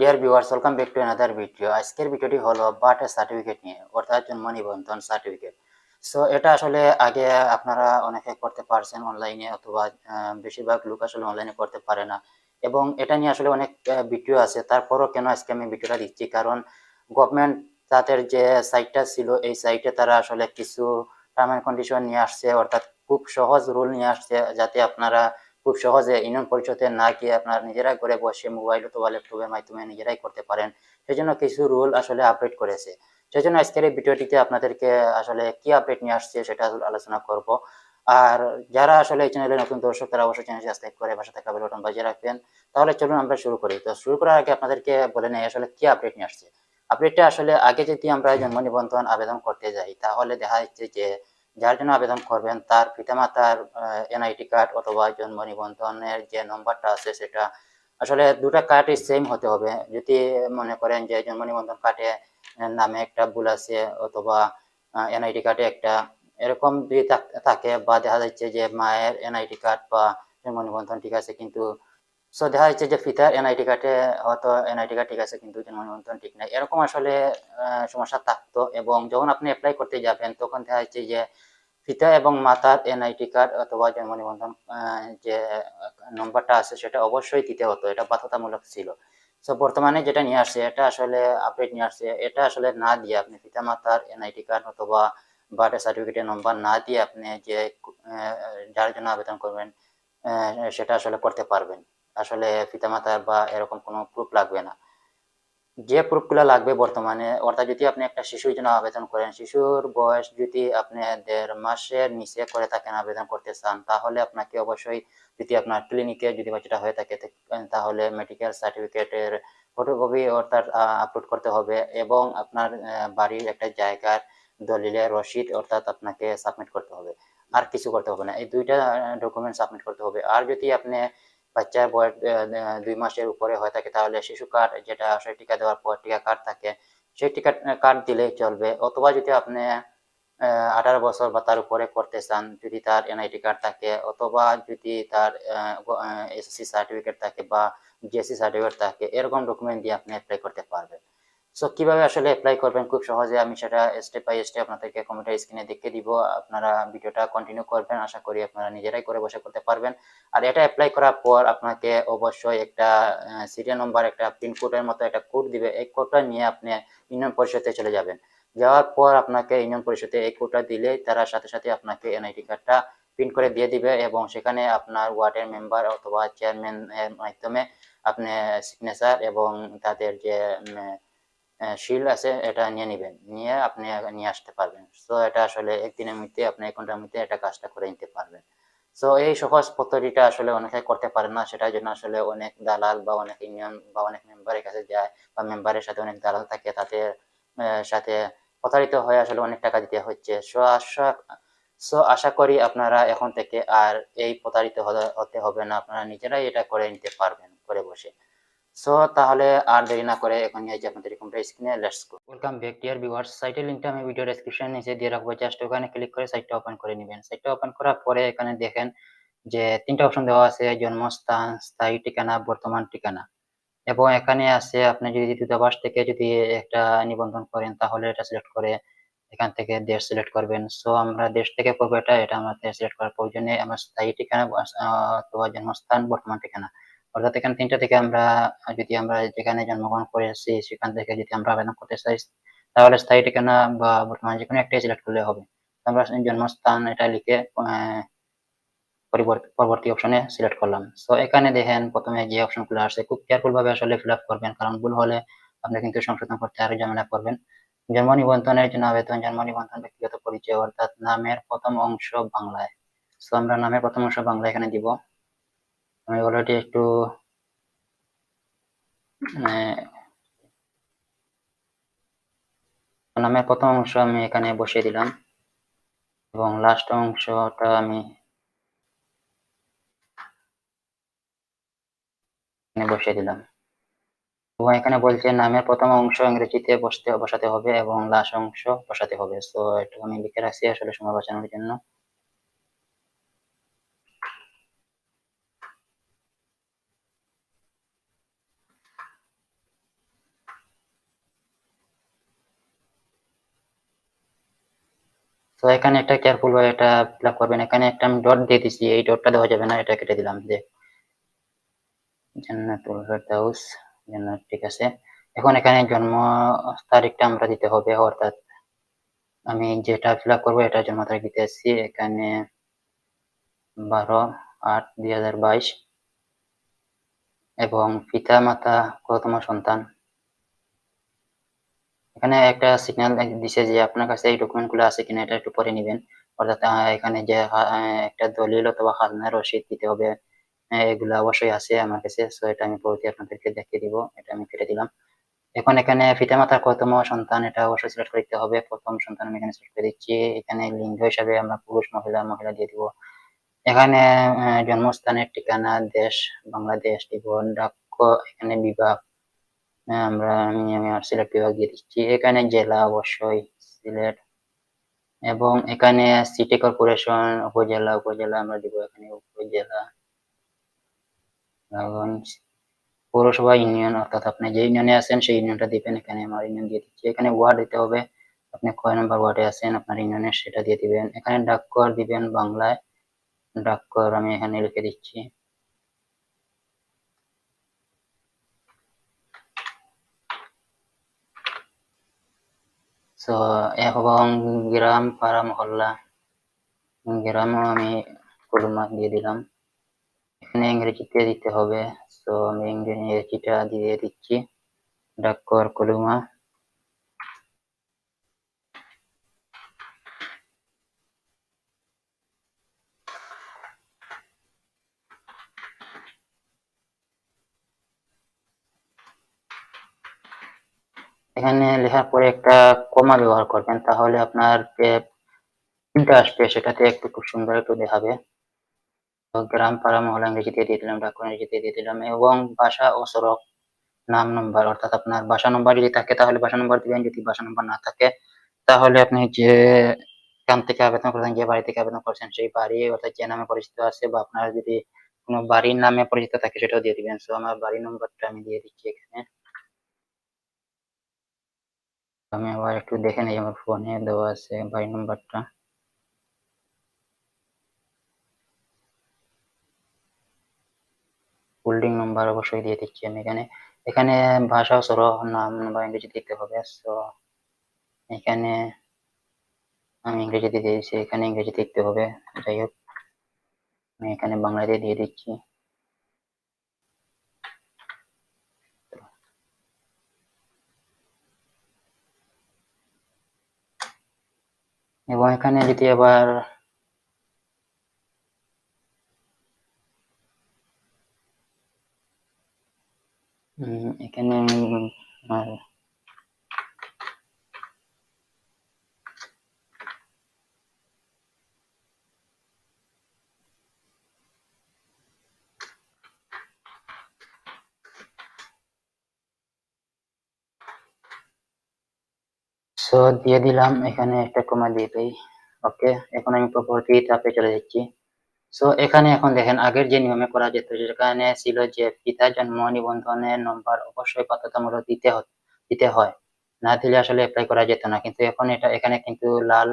Dear viewers welcome back to another video আজকের ভিডিওটি হলো বার্থ সার্টিফিকেট নিয়ে, অর্থাৎ জন্ম সার্টিফিকেট সো এটা আসলে আগে আপনারা অনেকে করতে পারছেন অনলাইনে অথবা বেশিরভাগ লোক আসলে অনলাইনে করতে পারে না। এবং এটা নিয়ে আসলে অনেক ভিডিও আছে। তারপরও কেন আজকে আমি ভিডিওটা দিচ্ছি? কারণ গভর্নমেন্ট তাদের যে সাইটটা ছিল, এই সাইটে তারা আসলে কিছু টার্ম অ্যান্ড কন্ডিশন নিয়ে আসছে, অর্থাৎ খুব সহজ রুল নিয়ে আসছে, যাতে আপনারা খুব সহজে ইউনিয়ন পরিষদে না গিয়ে আপনারা নিজেরাই ঘরে বসে মোবাইল অথবা ল্যাপটপের মাধ্যমে নিজেরাই করতে পারেন। সেই জন্য কিছু রুল আসলে আপডেট করেছে। সেই জন্য আজকের এই ভিডিওটিতে আপনাদেরকে আসলে কি আপডেট নিয়ে আসছে সেটা আলোচনা করব। আর যারা আসলে এই চ্যানেলে নতুন দর্শক, তারা অবশ্যই চ্যানেলটি সাবস্ক্রাইব করে পাশে থাকা বেল বাটন বাজিয়ে রাখবেন। তাহলে চলুন আমরা শুরু করি। তো শুরু করার আগে আপনাদেরকে বলে নেই আসলে কি আপডেট নিয়ে আসছে। আপডেটটা আসলে আগে যদি আমরা জন্ম নিবন্ধন আবেদন করতে যাই, তাহলে দেখা যাচ্ছে যে যার জন্য আবেদন করবেন তার পিতামাতার এনআইটি কার্ড অথবা জন্ম নিবন্ধনের যে নম্বরটা আছে সেটা। আসলে দুটা কার্ডই সেম হতে হবে। যদি মনে করেন যে জন্ম নিবন্ধন কার্ডে নামে একটা ভুল আছে অথবা এনআইডি কার্ডে একটা এরকম যদি থাকে বা দেখা যাচ্ছে যে মায়ের এনআইডি কার্ড বা জন্ম নিবন্ধন ঠিক আছে কিন্তু সো দেখা যাচ্ছে যে পিতার এনআইডি কার্ডে হয়তো এনআইডি কার্ড ঠিক আছে, কিন্তু জন্ম নিবন্ধন ঠিক নাই। এরকম আসলে সমস্যা থাকতো এবং যখন আপনি অ্যাপ্লাই করতে যাবেন, তখন দেখা যাচ্ছে যে ফিতা এবং মাতার এনআইডি কার্ড অথবা জন্ম নিবন্ধন যে নম্বরটা আছে, সেটা অবশ্যই দিতে হতো। এটা বাধ্যতামূলক ছিল। সো বর্তমানে যেটা নিয়ে আসছে, এটা আসলে আপডেট নিয়ে আসছে। এটা আসলে না দিয়ে আপনি ফিতা মাতার এনআইডি কার্ড অথবা বার্থ সার্টিফিকেটের নম্বর না দিয়ে আপনি যে যার জন্য আবেদন করবেন সেটা আসলে করতে পারবেন। আসলে পিতামাতার বা এরকম কোনো প্রুফ লাগবে না। যে প্রুফগুলো লাগবে বর্তমানে, অর্থাৎ যদি আপনি একটা শিশুর জন্য আবেদন করেন, শিশুর বয়স যদি আপনি দেড় মাসের নিচে করে থাকেন, আবেদন করতে চান, তাহলে আপনাকে অবশ্যই যদি আপনার ক্লিনিকে যদি বাচ্চাটা হয়ে থাকে তাহলে মেডিকেল সার্টিফিকেটের ফটোকপি অর্থাৎ আপলোড করতে হবে এবং আপনার বাড়ির একটা জায়গার দলিলের রসিদ অর্থাৎ আপনাকে সাবমিট করতে হবে। আর কিছু করতে হবে না। এই দুইটা ডকুমেন্ট সাবমিট করতে হবে। আর যদি আপনি বাচ্চার বয়স দুই মাসের উপরে হয়ে থাকে, তাহলে শিশু কার্ড যেটা আসলে টিকা দেওয়ার পর টিকা কার্ড থাকে, সেই টিকা কার্ড দিলে চলবে। অথবা যদি আপনি আঠারো বছর বা তার উপরে করতে চান, যদি তার এনআইটি কার্ড থাকে, অথবা যদি তার এসএসসি সার্টিফিকেট থাকে বা জিএসসি সার্টিফিকেট থাকে, এরকম ডকুমেন্ট দিয়ে আপনি অ্যাপ্লাই করতে পারবেন। সো কীভাবে আসলে অ্যাপ্লাই করবেন? খুব সহজে আমি সেটা স্টেপ বাই স্টেপ আপনাদেরকে কম্পিউটার স্ক্রিনে দেখিয়ে দিব। আপনারা ভিডিওটা কন্টিনিউ করবেন। আশা করি আপনারা নিজেরাই করে বসে করতে পারবেন। আর এটা অ্যাপ্লাই করার পর আপনাকে অবশ্যই একটা সিরিয়াল নম্বর একটা পিনকোডের মতো একটা কোড দিবে। এই কোডটা নিয়ে আপনি ইউনিয়ন পরিষদে চলে যাবেন। যাওয়ার পর আপনাকে ইউনিয়ন পরিষদে এই কোডটা দিলে তারা সাথে সাথে আপনাকে এনআইডি কার্ডটা প্রিন্ট করে দিয়ে দিবে এবং সেখানে আপনার ওয়ার্ডের মেম্বার অথবা চেয়ারম্যান এর মাধ্যমে আপনি সিগনেচার এবং তাদের যে শিল আছে, এটা নিয়ে নেবেন। নিয়ে আপনি নিয়ে আসতে পারবেন। তো এটা আসলে একদিনের মধ্যে, আপনি এক ঘণ্টার মধ্যে এটা কাজটা করে নিতে পারবেন। তো এই সহজ পদ্ধতিটা আসলে অনেকে করতে পারে না। সেটার জন্য আসলে অনেক দালাল বা অনেক ইউনিয়ন বা অনেক মেম্বারের কাছে যায় বা মেম্বারের সাথে অনেক দালাল থাকে তাদের সাথে প্রতারিত হয়ে আসলে অনেক টাকা দিতে হচ্ছে। সো আশা সো আশা করি আপনারা এখন থেকে আর এই প্রতারিত হতে হবে না। আপনারা নিজেরাই এটা করে নিতে পারবেন, করে বসে। সো তাহলে আর দেরি না করে এখন যাই আপনাদের কম্পিউটার স্ক্রিনে let's go welcome back dear viewers সাইটের লিংকটা আমি ভিডিও ডেসক্রিপশন নিচে দিয়ে রাখব। জাস্ট ওখানে ক্লিক করে সাইটটা ওপেন করে নেবেন। সাইটটা ওপেন করার পরে এখানে দেখেন যে তিনটা অপশন দেওয়া আছে, জন্মস্থান, স্থায়ী ঠিকানা, বর্তমান ঠিকানা। এবং এখানে আছে আপনি যদি দূতাবাস থেকে যদি একটা নিবন্ধন করেন, তাহলে এটা সিলেক্ট করে এখান থেকে দেশ সিলেক্ট করবেন। সো আমরা দেশ থেকে করব এটা এটা আমাদের সিলেক্ট করার প্রয়োজনে আমার স্থায়ী ঠিকানা অথবা জন্মস্থান, বর্তমান ঠিকানা। অর্থাৎ এখানে তিনটা থেকে আমরা, যদি আমরা যেখানে জন্মগ্রহণ করে করেছি সেখান থেকে যদি আমরা আবেদন করতে চাই, তাহলে স্থায়ী ঠিকানা বা বর্তমান যে কোনো একটাই সিলেক্ট করলে হবে। আমরা জন্মস্থান এটা লিখে পরবর্তী অপশনে সিলেক্ট করলাম। সো এখানে দেখেন প্রথমে যে অপশনগুলো আসছে, খুব কেয়ারফুল ভাবে আসলে ফিল আপ করবেন, কারণ ভুল হলে আপনি কিন্তু সংশোধন করতে আরও ঝামেলা করবেন। জন্ম নিবন্ধনের জন্য আবেদন, জন্ম নিবন্ধন ব্যক্তিগত পরিচয়, অর্থাৎ নামের প্রথম অংশ বাংলায়। সো আমরা নামের প্রথম অংশ বাংলা এখানে দিব। আমি অলরেডি একটু আহ, নামের প্রথম অংশ আমি এখানে বসিয়ে দিলাম এবং লাস্ট অংশটা আমি বসিয়ে দিলাম। এবং এখানে বলছে নামের প্রথম অংশ ইংরেজিতে বসতে বসাতে হবে এবং লাস্ট অংশ বসাতে হবে। তো এটা আমি লিখে রাখছি আসলে সময় বাঁচানোর জন্য। তো এখানে একটা কেয়ারফুল ভাবে এটা ফিল আপ করবেন। এখানে একটা আমি ডট দিয়ে দিচ্ছি এই ডটটা দেওয়া যাবে না, এটা কেটে দিলাম যে জান্নাতুল ফেরদাউস, জান্নাত, ঠিক আছে। এখন এখানে জন্ম তারিখটা আমরা দিতে হবে, অর্থাৎ আমি যেটা ফিল আপ করব এটা জন্ম তারিখ দিতে আসছি এখানে বারো আট দুই হাজার বাইশ। এবং পিতা, মাতা কতম সন্তান এখানে একটা সিগন্যাল দিছে যে আপনার কাছে এই ডকুমেন্টগুলো আছে কিনা এটা একটু পরে নিবেন। অর্থাৎ এখানে যে একটা দলিল অথবা খাজনা রসিদ দিতে হবে এগুলো অবশ্যই আছে আমার কাছে। সো এটা আমি পরবর্তী আপনাদেরকে দেখিয়ে দিব, এটা আমি কেটে দিলাম। এখন এখানে পিতামাতার কতম সন্তান, এটা অবশ্যই সিলেক্ট করতে হবে। প্রথম সন্তান আমি এখানে সিলেক্ট করে দিচ্ছি। এখানে লিঙ্গ হিসাবে আমরা পুরুষ, মহিলা মহিলা দিয়ে দিব। এখানে জন্মস্থানের ঠিকানা, দেশ, বাংলাদেশ দিব ডাক এখানে বিভাগ আমরা আমি আমি আর সিলেট বিভাগ দিয়ে দিচ্ছি। এখানে জেলা অবশ্যই সিলেট। এবং এখানে সিটি কর্পোরেশন উপজেলা উপজেলা আমরা দিব এখানে, উপজেলা। পৌরসভা ইউনিয়ন অর্থাৎ আপনি যে ইউনিয়নে আছেন, সেই ইউনিয়নটা দিবেন। এখানে আমার ইউনিয়ন দিয়ে দিচ্ছি। এখানে ওয়ার্ড দিতে হবে। আপনি কয় নম্বর ওয়ার্ডে আছেন, আপনার ইউনিয়নের সেটা দিয়ে দিবেন। এখানে ডাকঘর দিবেন বাংলায়। ডাকঘর আমি এখানে লিখে দিচ্ছি। সো এবং গ্রাম পাড়া মহল্লা গ্রামও আমি কলমা দিয়ে দিলাম এখানে ইংরেজিতে দিতে হবে সো আমি ইংরেজিটা দিয়ে দিচ্ছি ডাকঘর কলুমা এখানে লেখার পরে একটা কমা ব্যবহার করবেন, তাহলে আপনার যে প্রিন্টটা আসবে সেটাতে একটু খুব সুন্দর একটু দেখাবে। গ্রাম, পাড়া, মহলা ইংরেজিতে দিয়ে দিলাম ডাকুন ইংরেজিতে দিয়ে দিলাম এবং ভাষা ও সড়ক নাম নম্বর অর্থাৎ আপনার বাসা নম্বর যদি থাকে তাহলে বাসা নম্বর দিবেন, যদি বাসা নম্বর না থাকে তাহলে আপনি যে গ্রাম থেকে আবেদন করছেন, যে বাড়ি থেকে আবেদন করছেন, সেই বাড়ি অর্থাৎ যে নামে পরিচিত আছে বা আপনার যদি কোনো বাড়ির নামে পরিচিত থাকে সেটাও দিয়ে দিবেন। সো আমার বাড়ির নম্বরটা আমি দিয়ে দিচ্ছি এখানে। আমি আবার একটু দেখে নিই, আমার ফোনে দেওয়া আছে বাড়ি নম্বরটা। হোল্ডিং নাম্বার অবশ্যই দিয়ে দিচ্ছি আমি এখানে। এখানে ভাষা সর নাম, বা ইংরেজি দিতে হবে সো এখানে আমি ইংরেজিতে দিয়ে দিচ্ছি এখানে ইংরেজি দিতে হবে, যাই হোক। আমি এখানে বাংলাতে দিয়ে দিচ্ছি। এখানে যদি আবার এখানে সো দিয়ে দিলাম, এখানে একটা কমা দিয়ে দিই। ওকে এখন আমি পরবর্তী ধাপে চলে যাচ্ছি। সো এখানে এখন দেখেন, আগের যে নিয়মে করা যেত যেখানে ছিল যে পিতা, জন্ম নিবন্ধনের নম্বর অবশ্যই বাধ্যতামূলক দিতে দিতে হয়। না দিলে আসলে অ্যাপ্লাই করা যেত না। কিন্তু এখন এটা, এখানে কিন্তু লাল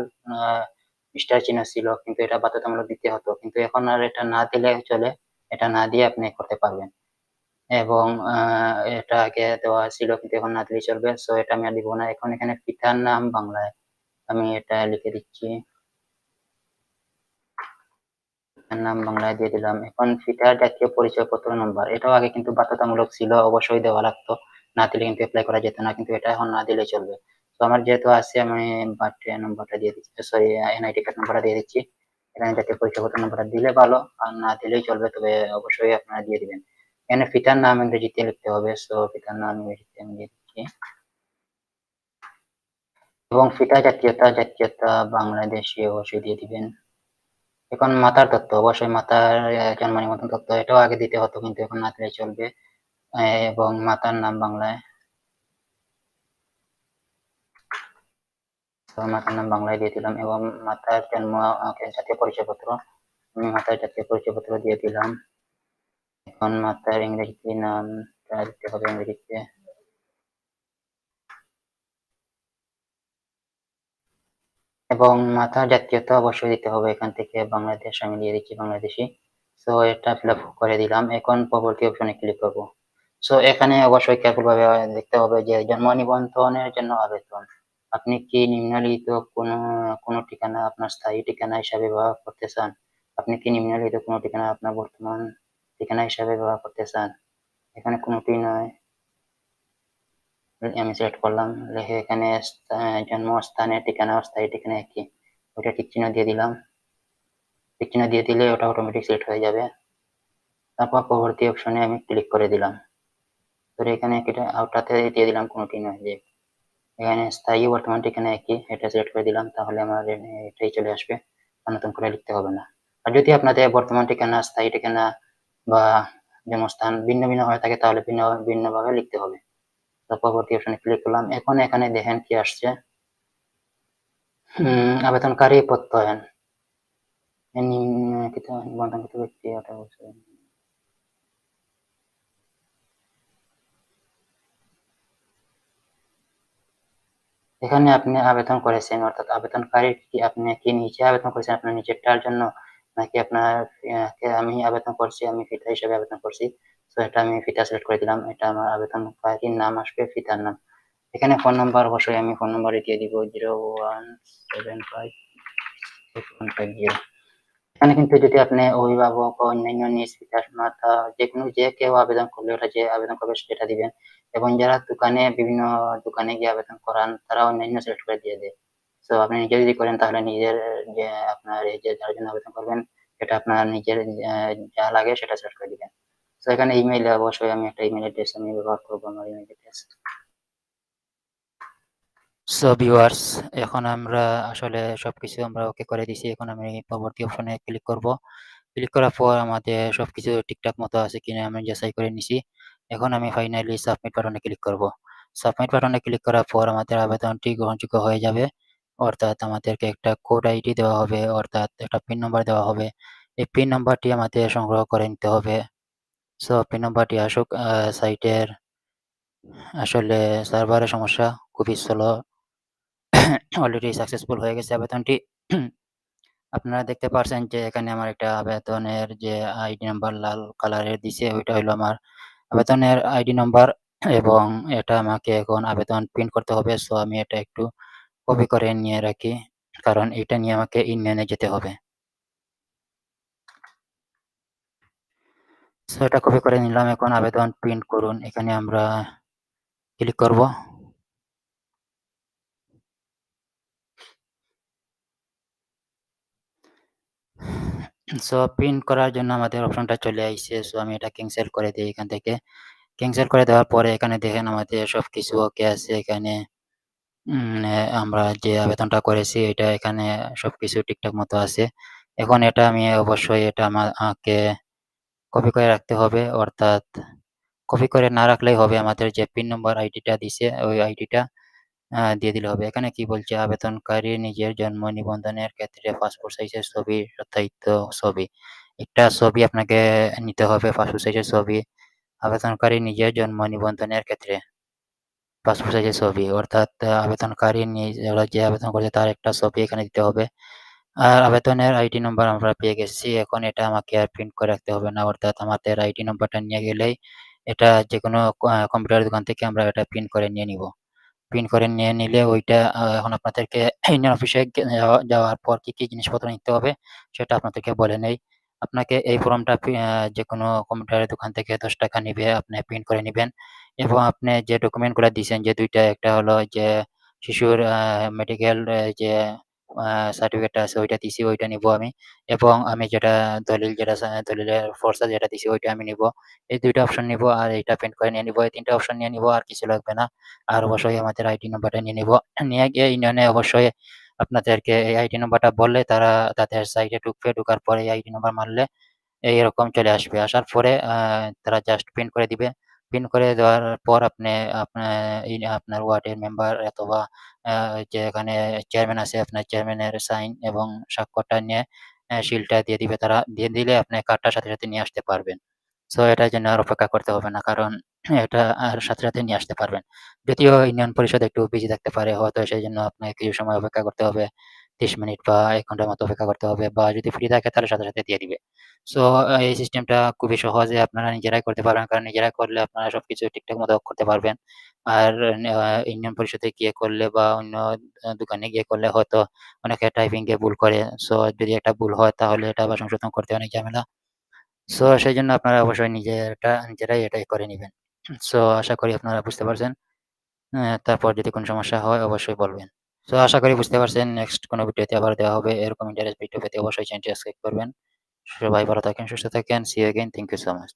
স্টার চিহ্ন ছিল, কিন্তু এটা বাধ্যতামূলক দিতে হতো। কিন্তু এখন আর এটা না দিলে চলে, এটা না দিয়ে আপনি করতে পারবেন। এবং এটা আগে দেওয়া ছিল কিন্তু এখন না দিলেই চলবে। সো এটা আমি আর দিব না। এখন এখানে পিতার নাম বাংলায়। আমি এটা লিখে দিচ্ছি। নাম বাংলায় দিয়ে দিলাম। এখন ফিটার জাতীয় পরিচয়পত্র নম্বর এটাও আগে কিন্তু বাধ্যতামূলক ছিল, অবশ্যই দেওয়া লাগতো। না দিলে কিন্তু অ্যাপ্লাই করা যেত না, কিন্তু এটা এখন না দিলে চলবে। তো আমার যেহেতু আছে, আমি বার্থডে নম্বরটা দিয়ে দিচ্ছি। সরি এনআইডি কার্ড নম্বরটা দিয়ে দিচ্ছি। এখানে জাতীয় পরিচয়পত্র নম্বরটা দিলে ভালো, আর না দিলেই চলবে, তবে অবশ্যই আপনারা দিয়ে দিবেন। এখানে পিতার নাম ইংরেজিতে লিখতে হবে সো পিতার নাম ইংরেজিতে আমি দিচ্ছি। এবং পিতা জাতীয়তা জাতীয়তা বাংলাদেশি অবশ্যই দিয়ে দিবেন। এখন মাতার তত্ত্ব, অবশ্যই মাতার জন্ম নিবন্ধন তত্ত্ব, এটাও আগে দিতে হতো, কিন্তু এখন না দিলে চলবে এবং মাতার নাম বাংলায়। মাতার নাম বাংলায় দিয়ে দিলাম, এবং মাতার জন্ম জাতীয় পরিচয়পত্র, আমি মাতার জাতীয় পরিচয়পত্র দিয়ে দিলাম। মাতার ইংরেজিতে নাম দিতে হবে ইংরেজিতে এবং মাথার জাতীয়তা অবশ্যই দিতে হবে এখান থেকে বাংলাদেশ আমি দিয়ে দিচ্ছি বাংলাদেশি সো এটা ফিল করে দিলাম এখন পরবর্তী অপশনে ক্লিক করব সো এখানে অবশ্যই ভাবে দেখতে হবে যে জন্ম নিবন্ধনের জন্য আবেদন আপনি কি নিম্নলিখিত কোনো কোনো ঠিকানা আপনার স্থায়ী ঠিকানা হিসাবে ব্যবহার করতে চান আপনি কি নিম্নলিখিত কোনো ঠিকানা আপনার বর্তমান ঠিকানা হিসাবে ব্যবহার করতে চান। এখানে কোনোটি নয়। আমি সিলেক্ট করলাম। লিখে এখানে জন্মস্থানের ঠিকানা স্থায়ী ঠিকানা একই। ওটা টিক চিহ্ন দিয়ে দিলাম। টিক চিহ্ন দিয়ে দিলে ওটা অটোমেটিক সিলেক্ট হয়ে যাবে। তারপর পরবর্তী অপশনে আমি ক্লিক করে দিলাম। তো এখানে এটা আউটটাতে দিয়ে দিলাম, কোনোটি নয় যে। এখানে স্থায়ী, বর্তমান ঠিকানা একই। এটা সিলেক্ট করে দিলাম, তাহলে আমার এটাই চলে আসবে। নতুন করে লিখতে হবে না। আর যদি আপনাদের বর্তমান ঠিকানা, স্থায়ী ঠিকানা বা জন্মস্থান ভিন্ন ভিন্ন হয়ে থাকে, তাহলে ভিন্ন, ভিন্নভাবে লিখতে হবে। তো পরবর্তী অপশনে ক্লিক করলাম। এখন এখানে দেখেন কি আসছে। আবেদনকারী প্রত্যয়ন। এখানে আপনি আবেদন করেছেন, অর্থাৎ আবেদনকারী আপনি কি নিচে আবেদন করেছেন, আপনার নিচেরটার জন্য নাকি আপনার আমি আবেদন করছি, আমি ফিতা হিসেবে আবেদন করছি। তো এটা আমি ফিতা সিলেক্ট করে দিলাম। এটা আমার আবেদন আবেদনকারীর নাম আসবে ফিতার নাম। এখানে ফোন নাম্বার অবশ্যই আমি ফোন নাম্বারে দিয়ে দিব zero one seven five one five zero এখানে কিন্তু যদি আপনি অভিভাবক, অন্যান্য নিজ পিতার মাতা, যে কোনো, যে কেউ আবেদন করলে ওটা যে আবেদন করবে সেটা দিবেন। এবং যারা দোকানে, বিভিন্ন দোকানে গিয়ে আবেদন করান, তারা অন্যান্য সিলেক্ট করে দিয়ে দেয়। তো আপনি নিজে যদি করেন তাহলে নিজের, যে আপনার এই যে যার জন্য আবেদন করবেন, সেটা আপনার নিজের যা লাগে সেটা সিলেক্ট করে দিবেন। তো এখানে ইমেইল অবশ্যই আমি একটা ইমেল অ্যাড্রেস আমি ব্যবহার করব আমার ইমেল অ্যাড্রেস সো ভিউয়ার্স এখন আমরা আসলে সবকিছু আমরা ওকে করে দিছি। এখন আমি পরবর্তী অপশনে ক্লিক করব। ক্লিক করার পর আমাদের সবকিছু ঠিকঠাক মতো আছে কিনা আমি যাচাই করে নিছি। এখন আমি ফাইনালি সাবমিট বাটনে ক্লিক করব। সাবমিট বাটনে ক্লিক করার পর আমাদের আবেদনটি গ্রহণযোগ্য হয়ে যাবে। অর্থাৎ আমাদেরকে একটা কোড আইডি দেওয়া হবে, অর্থাৎ একটা পিন নম্বর দেওয়া হবে। এই পিন নম্বরটি আমাদের সংগ্রহ করে নিতে হবে। সো পিন নম্বরটি আসুক সাইটের আসলে সার্ভারের সমস্যা খুবই স্লো অলরেডি সাকসেসফুল হয়ে গেছে আবেদনটি। আপনারা দেখতে পারছেন যে এখানে আমার একটা আবেদনের যে আইডি নাম্বার লাল কালারের দিছে, ওইটা হলো আমার আবেদনের আইডি নাম্বার এবং এটা আমাকে এখন আবেদন প্রিন্ট করতে হবে। সো আমি এটা একটু কপি করে নিয়ে রাখি, কারণ এটা নিয়ে আমাকে ইউনিয়নে যেতে হবে। সো এটা কপি করে নিলাম। এখন আবেদন প্রিন্ট করুন। এখানে আমরা ক্লিক করব। সো প্রিন্ট করার জন্য আমাদের অপশনটা চলে আসছে সো আমি এটা ক্যান্সেল করে দিই এখান থেকে। ক্যান্সেল করে দেওয়ার পরে এখানে দেখেন আমাদের সব কিছু ওকে আছে এখানে। আমরা যে আবেদনটা করেছি, এটা এখানে সবকিছু ঠিকঠাক মতো আছে। এখন এটা আমি অবশ্যই এটা আমাকে কপি করে রাখতে হবে, অর্থাৎ কপি করে না রাখলেই হবে। আমাদের যে পিন নম্বর আইডিটা দিছে, ওই আইডিটা দিয়ে দিলে হবে। এখানে কি বলছে? আবেদনকারী নিজের জন্ম নিবন্ধনের ক্ষেত্রে পাসপোর্ট সাইজের ছবি সত্যায়িত ছবি। একটা ছবি আপনাকে নিতে হবে পাসপোর্ট সাইজের ছবি। আবেদনকারী নিজের জন্ম নিবন্ধনের ক্ষেত্রে। পাসপোর্ট সাইজের ছবি। অর্থাৎ আবেদনকারী যে আবেদন করছে, তার একটা ছবি এখানে দিতে হবে। আর আবেদনের আইডি নম্বর আমরা পেয়ে গেছি। এখন এটা আমাকে আর প্রিন্ট করে রাখতে হবে না। অর্থাৎ আমাদের আইডি নম্বরটা নিয়ে গেলেই এটা যে কোনো কম্পিউটার দোকান থেকে আমরা এটা প্রিন্ট করে নিয়ে নিব। প্রিন্ট করে নিয়ে নিলে ওইটা এখন আপনাদেরকে ইউনিয়ন অফিসে যাওয়ার পর কি কি জিনিসপত্র নিতে হবে সেটা আপনাদেরকে বলে নেই। আপনাকে এই ফর্মটা যে কোনো কম্পিউটারের দোকান থেকে দশ টাকা নিবে, আপনি প্রিন্ট করে নেবেন। এবং আপনি যে ডকুমেন্টগুলো দিয়েছেন যে দুইটা একটা হলো যে শিশুর মেডিকেল যে সার্টিফিকেটটা আছে ওইটা দিছি ওইটা নিব আমি। এবং আমি যেটা দলিল যেটা দলিলের ফর্সা যেটা দিছি ওইটা আমি নিব। এই দুইটা অপশন নিব আর এইটা প্রিন্ট করে নিয়ে নিব। এই তিনটা অপশন নিয়ে নিব আর কিছু লাগবে না। আর অবশ্যই আমাদের আইডি নাম্বারটা নিয়ে নিব। নিয়ে গিয়ে ইউনিয়নে অবশ্যই আপনাদেরকে এই আইডি নাম্বারটা বললে তারা তাদের সাইটে ঢুকবে। ঢুকার পরে এই আইডি নাম্বার মারলে এইরকম চলে আসবে। আসার পরে তারা জাস্ট প্রিন্ট করে দিবে। পিন করে দেওয়ার পর আপনি আপনার আপনার ওয়ার্ডের মেম্বার অথবা যে এখানে চেয়ারম্যান আছে আপনার চেয়ারম্যানের সাইন এবং স্বাক্ষরটা নিয়ে শিলটা দিয়ে দিবে তারা দিয়ে দিলে আপনি কার্ডটার সাথে সাথে নিয়ে আসতে পারবেন। সো এটার জন্য আর অপেক্ষা করতে হবে না, কারণ এটা আর সাথে সাথে নিয়ে আসতে পারবেন। যদিও ইউনিয়ন পরিষদ একটু বিজি থাকতে পারে, হয়তো সেই জন্য আপনাকে কিছু সময় অপেক্ষা করতে হবে। 30 মিনিট বা এক ঘণ্টার মতো অপেক্ষা করতে হবে বা যদি ফ্রি থাকে তাহলে সাথে, সাথে দিয়ে দিবে। সো এই সিস্টেমটা খুবই সহজে আপনারা নিজেরাই করতে পারবেন। কারণ নিজেরাই করলে আপনারা সবকিছু ঠিকঠাক মতো করতে পারবেন। আর ইউনিয়ন পরিষদে গিয়ে করলে বা অন্য দোকানে গিয়ে করলে হয়তো অনেকে টাইপিং এ ভুল করে। সো যদি একটা ভুল হয় তাহলে এটা আবার সংশোধন করতে অনেক ঝামেলা। সো সেই জন্য আপনারা অবশ্যই নিজেরটা নিজেরাই এটাই করে নেবেন সো আশা করি আপনারা বুঝতে পারছেন। তারপর যদি কোন সমস্যা হয় অবশ্যই বলবেন। সো আশা করি বুঝতে পারছেন। নেক্সট কোনো ভিডিওতে আবার দেওয়া হবে। এরকম ইন্টারেস্ট ভিডিও পেতে অবশ্যই চ্যানেলটি সাবস্ক্রাইব করবেন। সবাই ভালো থাকেন, সুস্থ থাকেন। See you again. Thank you so much.